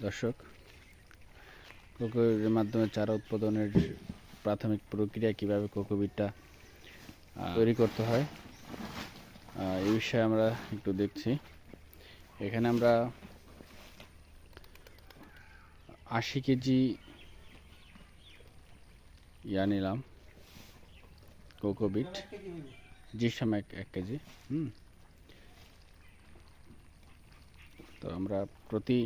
দর্শক কোকোবিটের মাধ্যমে চারা উৎপাদনের প্রাথমিক প্রক্রিয়া কীভাবে কোকোবিটটা তৈরি করতে হয় এই বিষয়ে আমরা একটু দেখছি। এখানে আমরা আশি কেজি ইয়া নিলাম কোকোবিট। জিসাম এক এক কেজি হুম। তো আমরা প্রতি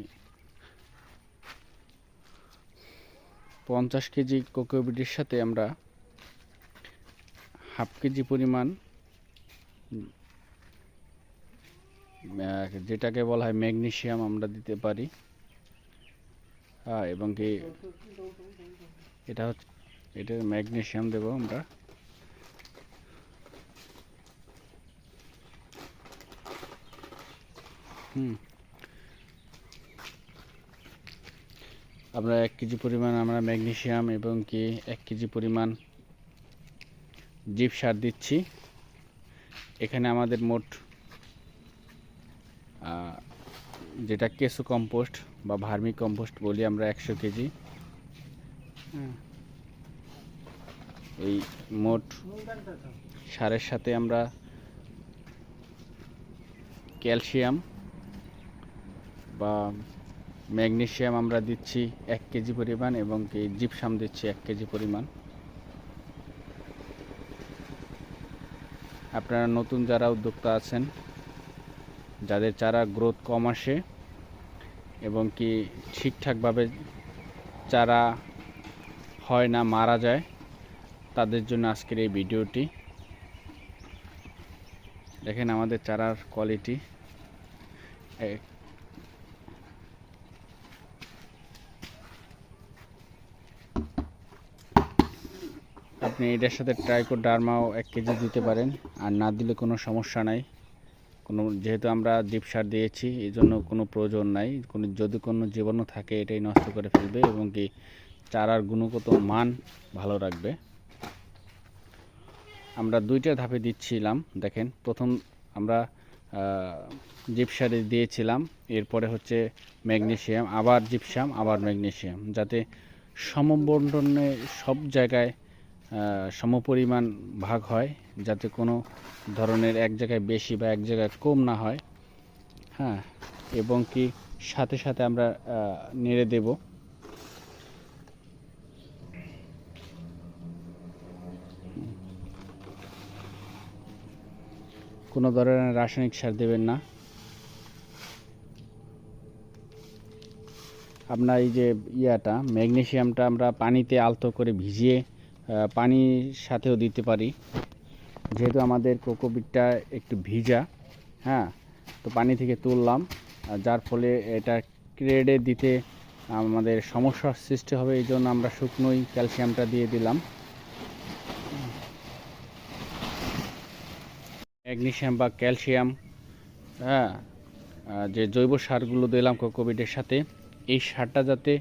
পঞ্চাশ কেজি কোকোবিটের সাথে আমরা হাফ কেজি পরিমাণ যেটাকে বলা হয় ম্যাগনেশিয়াম আমরা দিতে পারি। হ্যাঁ এবং কি এটা হচ্ছে এটা ম্যাগনেশিয়াম দেবো আমরা। হুম। আমরা এক কেজি পরিমাণ আমরা ম্যাগনেশিয়াম এবং কি এক কেজি পরিমাণ জিপ সার দিচ্ছি এখানে আমাদের মোট যেটা কেঁচো কম্পোস্ট বা ভার্মি কম্পোস্ট বলি আমরা একশো কেজি। এই মোট সারের সাথে আমরা ক্যালসিয়াম বা ম্যাগনেসিয়াম আমরা দিচ্ছি এক কেজি পরিমাণ এবং কি জিপসাম দিচ্ছি এক কেজি পরিমাণ। আপনারা নতুন যারা উদ্যোক্তা আছেন, যাদের চারা গ্রোথ কম আসে এবং কি ঠিকঠাকভাবে চারা হয় না, মারা যায়, তাদের জন্য আজকের এই ভিডিওটি। দেখেন আমাদের চারার কোয়ালিটি আপনি এটার সাথে ট্রাইকোডার্মাও এক কেজি দিতে পারেন। আর না দিলে কোনো সমস্যা নাই। কোনো, যেহেতু আমরা ডিপ সার দিয়েছি এই জন্য কোনো প্রয়োজন নাই। কোনো, যদি কোনো জীবাণু থাকে, এটাই নষ্ট করে ফেলবে এবং কি চারার গুণগত মান ভালো রাখবে। আমরা দুইটা ধাপে দিচ্ছিলাম, দেখেন। প্রথম আমরা জিপসারে দিয়েছিলাম। এরপরে হচ্ছে ম্যাগনেশিয়াম আবার জিপসাম আবার ম্যাগনেশিয়াম যাতে সমবন্টনে সব জায়গায় সমপরিমাণ ভাগ হয় যাতে কোনো ধরনের এক জায়গায় বেশি বা এক জায়গায় কম না হয়। হ্যাঁ এবং কি সাথে সাথে আমরা নেড়ে দেব। কোনো ধরনের রাসায়নিক সার দেবেন না। আপনার এই যে ইয়াটা ম্যাগনেসিয়ামটা আমরা পানিতে আলতো করে ভিজিয়ে পানির সাথেও দিতে পারি। যেহেতু আমাদের কোকোপিটটা একটু ভিজা হ্যাঁ তো পানি থেকে তুললাম। যার ফলে এটা ক্রেডে দিতে আমাদের সমস্যার সৃষ্টি হবে, এই জন্য আমরা শুকনোই ক্যালসিয়ামটা দিয়ে দিলাম। ম্যাগনেশিয়াম বা ক্যালসিয়াম হ্যাঁ যে জৈব সারগুলো দিলাম কোকোপিটের সাথে, এই সারটা যাতে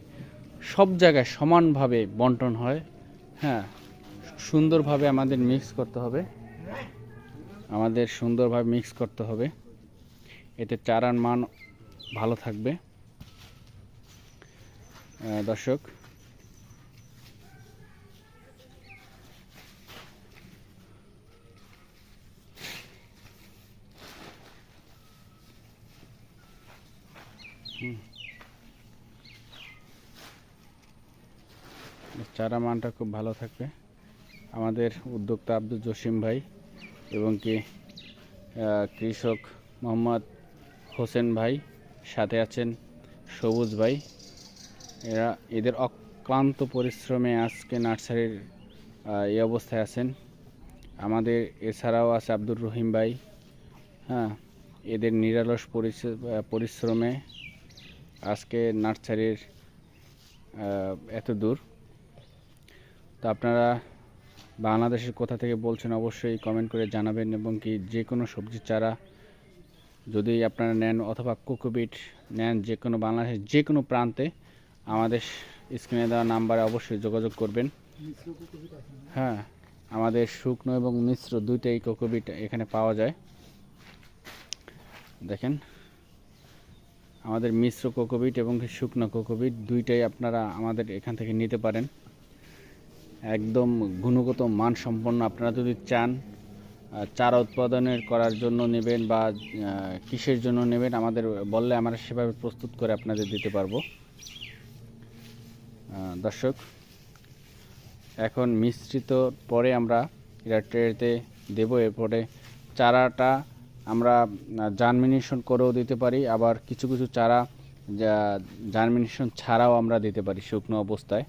সব জায়গায় সমানভাবে বন্টন হয় হ্যাঁ সুন্দরভাবে আমাদের মিক্স করতে হবে। আমাদের সুন্দরভাবে মিক্স করতে হবে। এতে চারার মান ভালো থাকবে। দর্শক। চারা মানটা খুব ভালো থাকবে। আমাদের উদ্যোক্তা আব্দুল জসিম ভাই এবং কি কৃষক মোহাম্মদ হোসেন ভাই, সাথে আছেন সবুজ ভাই। এরা, এদের অক্লান্ত পরিশ্রমে আজকে নার্সারির এই অবস্থায় আছেন। আমাদের এছাড়াও আছে আব্দুর রহিম ভাই হ্যাঁ এদের নিরালস পরিশ্রমে আজকে নার্সারির এত দূর। তো আপনারা বাংলাদেশের কোথা থেকে বলছেন অবশ্যই কমেন্ট করে জানাবেন এবং কি যে কোনো সবজির চারা যদি আপনারা নেন অথবা কোকোবিট নেন যে কোনো বাংলাদেশের যে কোনো প্রান্তে, আমাদের স্ক্রিনে দেওয়া নাম্বারে অবশ্যই যোগাযোগ করবেন। হ্যাঁ আমাদের শুকনো এবং মিশ্র দুইটাই কোকোবিট এখানে পাওয়া যায়। দেখেন, আমাদের মিশ্র কোকোবিট এবং শুকনো কোকোবিট দুইটাই আপনারা আমাদের এখান থেকে নিতে পারেন। একদম গুণগত মান সম্পন্ন আপনারা যদি চান চারা উৎপাদনের করার জন্য নেবেন বা কিসের জন্য নেবেন, আমাদের বললে আমরা সেভাবে প্রস্তুত করে আপনাদের দিতে পারব। দর্শক, এখন মিশ্রিত পরে আমরা এটা ট্রেতে দেবো। এরপরে চারাটা আমরা জার্মিনেশন করেও দিতে পারি। আবার কিছু কিছু চারা জার্মিনেশন ছাড়াও আমরা দিতে পারি শুকনো অবস্থায়।